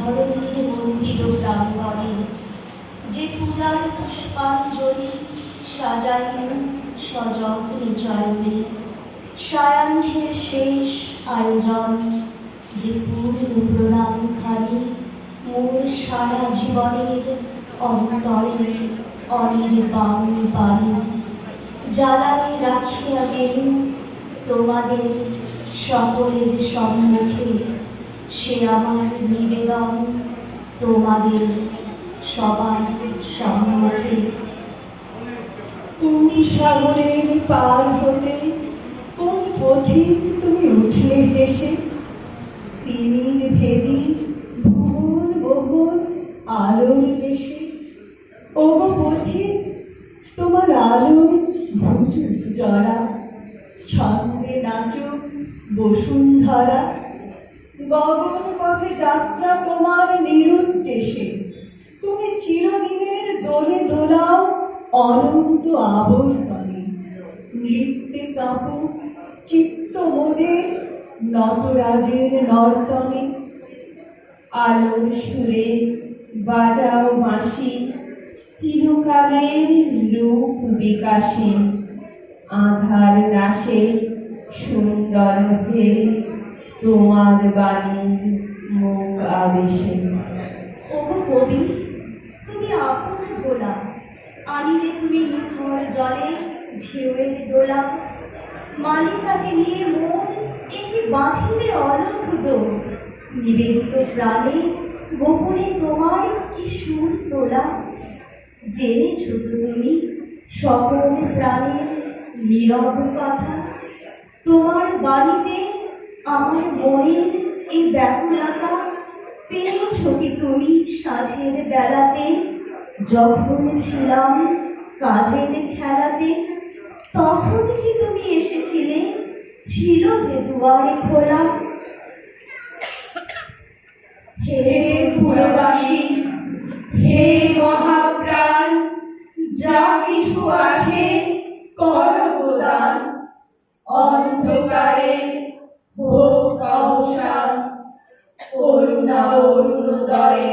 ধরণীর মন্দির প্রাঙ্গণে যে পূজার পুষ্পাঞ্জলি সাজাইল সযত্নে চরণে সায়াহ্নের শেষ আয়োজন, যে পূর্ণ প্রণাম খানি মোর সারা জীবনের অন্তরে অনির্বাণ বাণী। জ্বালানি রাখিয়া গেলু তোমাদের সকলের সম্মুখে। সে আমার নিবেদন, তোমাদের সবার সম্মুখে কোন সাগরের পার হতে কোন পথিক তুমি উঠলে হেসে? তিমির ভেদি ভুবন মোহন আলোর বেশে। ওগো পথিক, তোমার আলোয় ভুজুক জরা ছন্দে নাচুক বসুন্ধরা। গগন পথে যাত্রা তোমার নিরুদ্দেশে। তুমি চিরদিনের দোলে দোলাও অনন্ত আবর্তনে। নৃত্যে কাঁপুক চিত্ত মোদের নটরাজের নর্তনে। আলোর সুরে বাজাও বাঁশি, চিরকালের রূপ বিকাশে। আধার নাশে সুন্দর হে তোমার বাণী মুখ আবেশে। ওগো কবি, তুমি আপন গোলা আনিলে তুমি নিথর জলে ঢেউয়ের দোলা। মালিকাটি নিয়ে মন একে বাঁধিলে ডোর নিবেদিত প্রাণে গোপনে তোমার কি সুর তোলা? জেনেছ তুমি সকল প্রাণের নীরব কথা। তোমার বাড়িতে আমার মনের এই ব্যাকুলতা পেয়েছ কি তুমি সাঁঝের বেলাতে? যখন ছিলাম কাজের খেলাতে, তখন কি তুমি এসেছিলে? ছিল যে দুয়ারে খোলা। হে ফুলবাসী, হে মহাপ্রাণ, যা কিছু আছে কর অন্ধকারে হোক অবসান করুণা অরুণোদয়ে